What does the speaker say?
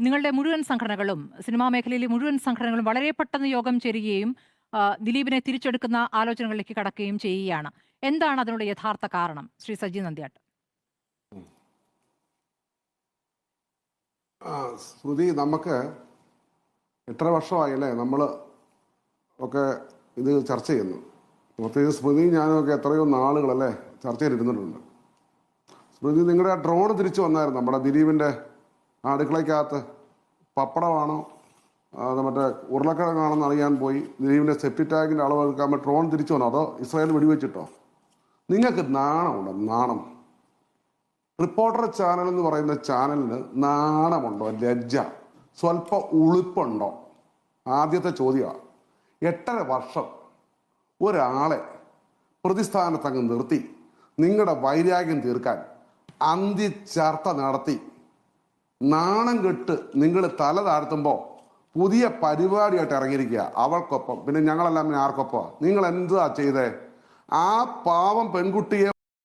നിങ്ങളുടെ മുഴുവൻ സംഘടനകളും സിനിമാ മേഖലയിലെ മുഴുവൻ സംഘടനകളും വളരെ പെട്ടെന്ന് യോഗം ചേരുകയും ദിലീപിനെ തിരിച്ചെടുക്കുന്ന ആലോചനകളിലേക്ക് കടക്കുകയും ചെയ്യുകയാണ്. എന്താണ് അതിനുള്ള യഥാർത്ഥ കാരണം? ശ്രീ സജി നന്ദിയാട്ട്. ആ, സ്മൃതി നമുക്ക് എത്ര വർഷമായി അല്ലേ നമ്മൾ ഒക്കെ ഇത് ചർച്ച ചെയ്യുന്നു? പ്രത്യേകിച്ച് സ്മൃതി ഞാനും ഒക്കെ എത്രയോ നാളുകളല്ലേ ചർച്ച ചെയ്തിരുന്നിട്ടുണ്ട് സ്മൃതി നിങ്ങളുടെ ഡ്രോൺ തിരിച്ചു വന്നായിരുന്നു നമ്മുടെ ദിലീപിന്റെ ആ അടുക്കളയ്ക്കകത്ത് പപ്പടമാണോ അത് മറ്റേ ഉരുളക്കിഴങ്ങാണെന്ന് അറിയാൻ പോയി. ദിലീപിന്റെ സെപ്റ്റി ടാങ്കിന്റെ അളവ് എടുക്കാൻ വേണ്ടി ഡ്രോൺ തിരിച്ചു വന്നോ. അതോ ഇസ്രായേൽ വെടിവെച്ചിട്ടോ? നിങ്ങൾക്ക് നാണമുണ്ടോ? നാണം. റിപ്പോർട്ടർ ചാനൽ എന്ന് പറയുന്ന ചാനലിന് നാണമുണ്ടോ? ലജ്ജ. സ്വല്പ ഉളുപ്പുണ്ടോ? ആദ്യത്തെ ചോദ്യമാണ് എട്ടര വർഷം ഒരാളെ പ്രതിസ്ഥാനത്തങ്ങ് നിർത്തി. നിങ്ങളുടെ വൈരാഗ്യം തീർക്കാൻ അന്തി ചർച്ച നടത്തി. നാണം കെട്ട് നിങ്ങൾ തല താഴ്ത്തുമ്പോൾ പുതിയ പരിപാടിയായിട്ട് ഇറങ്ങിയിരിക്കുക. അവൾക്കൊപ്പം. പിന്നെ ഞങ്ങളെല്ലാം പിന്നെ ആർക്കൊപ്പം നിങ്ങൾ എന്താ ചെയ്തേ? ആ പാവം പെൺകുട്ടിയെ